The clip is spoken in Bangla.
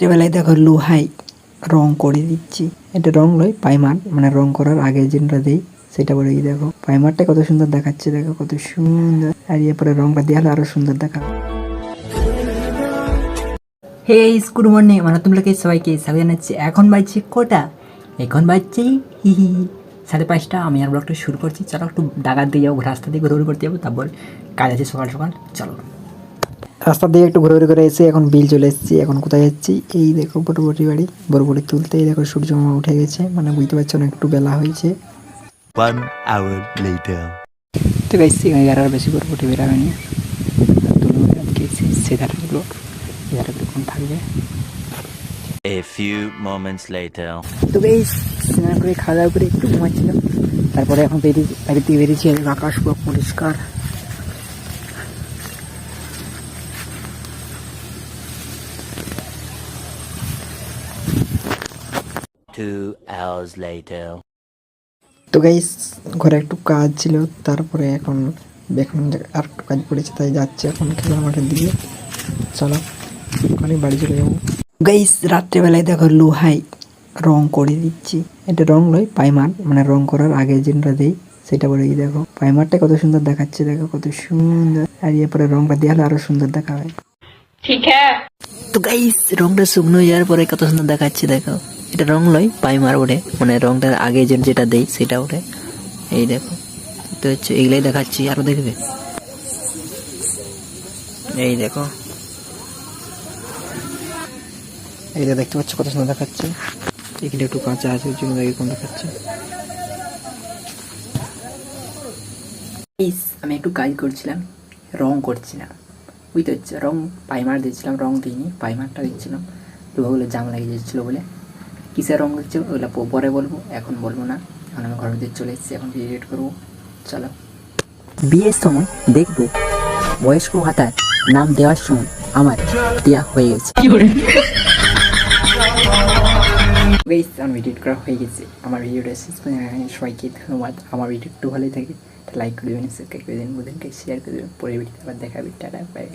রাত্রেবেলায় দেখো লোহাই রং করে দিচ্ছি। এটা রং নয়, পাইমার। মানে রং করার আগে যেটা দেই, সেটা বলে দেখো। পাইমারটা কত সুন্দর দেখাচ্ছে দেখো, কত সুন্দর। আর এরপরে রংটা হলে আরও সুন্দর দেখা হে গুড মর্নিং মানে তোমরাকে সবাইকে স্বাগত জানাচ্ছি। এখন বাজছে কটা? এখন বাজছে হি হি সাড়ে পাঁচটা। আমি আর ব্লগটা শুরু করছি। চলো একটু ডাকাত দিয়ে যাব রাস্তা দিয়ে ঘুরে ঘুরে করতে যাব। তারপর কাজ আছে সকাল সকাল। চলো। রাস্তা দিয়ে একটু ঘুরে ঘুরে করে এসে এখন বিল চলে এসেছি এখন কোথায় যাচ্ছি? এই দেখো বটবটি বাড়ি বড়বটি তুলতে এই দেখো সূর্য মামা উঠে গেছে মানে বুঝতে পারছ না একটু বেলা হয়েছে। তো গাইছি এখানে আর বেশি বটবটি বেরাবে না। আর তুলবো আজকে সে- ধারাগুলো ধারাগুলো কোন থাকবে? A few moments later. তো বেশ স্নান করে খাওয়া দাওয়া করে একটু ঘুমাচ্ছিলাম। তারপরে এখন বেরিয়ে বাড়িতে বেরিয়েছি আর আকাশ পুরো পরিষ্কার। Hours later. তো গাইস ঘরে একটু কাজ ছিল তারপরে এখন এখন আর একটু কাজ পড়েছে তাই যাচ্ছে এখন খেলার মাঠের দিকে। চলো ওখানে বাড়ি চলে যাব। গাইস রাত্রেবেলায় দেখো লোহাই রং করে দিচ্ছি। এটা রং নয় পাইমার। মানে রং করার আগে যেটা দেই সেটা বলে দেখো। পাইমারটা কত সুন্দর দেখাচ্ছে দেখো কত সুন্দর। আর এরপরে রংটা দেওয়া হলে আরও সুন্দর দেখা হয়। ঠিক হ্যাঁ। তো গাইস রংটা শুকনো যাওয়ার পরে কত সুন্দর দেখাচ্ছে দেখো। এটা রং নয় পাইমার ওঠে মানে রংটার আগে যে যেটা দেই, সেটা ওঠে এই দেখো। তো হচ্ছে এগুলাই দেখাচ্ছি, আরও দেখবে? এই দেখো। এইটা দেখতে পাচ্ছ, কত সুন্দর দেখাচ্ছে। এখানে একটু কাঁচা আছে, ওই জন্য এরকম দেখাচ্ছে। আমি একটু কাজ করছিলাম, রং করছিলাম। বুঝতে হচ্ছে রং পাইমার দিচ্ছিলাম রং দিইনি পাইমারটা দিচ্ছিলাম। লোহাগুলো জাম লাগিয়ে যাচ্ছিল বলে। কিসের রং দিচ্ছে? ওগুলো পরে বলব। এখন বলব না। এখন আমি ঘরের ভিতরে চলে এসেছি। এখন এডিট করব? চলো। বিয়ের সময় দেখব বয়স্ক ভাতার নাম দেওয়ার সময় আমার দেওয়া হয়ে গেছে। বেশ আমার এডিট করা হয়ে গেছে। আমার ভিডিওটা শেষ করে সবাইকে ধন্যবাদ। আমার ভিডিও একটু ভালোই থাকে লাইক করে দেবেন সাবস্ক্রাইব করে দেবেন বুধনকে শেয়ার করে দেবেন। পরে ভিডিওতে আবার দেখাবে। Tata bye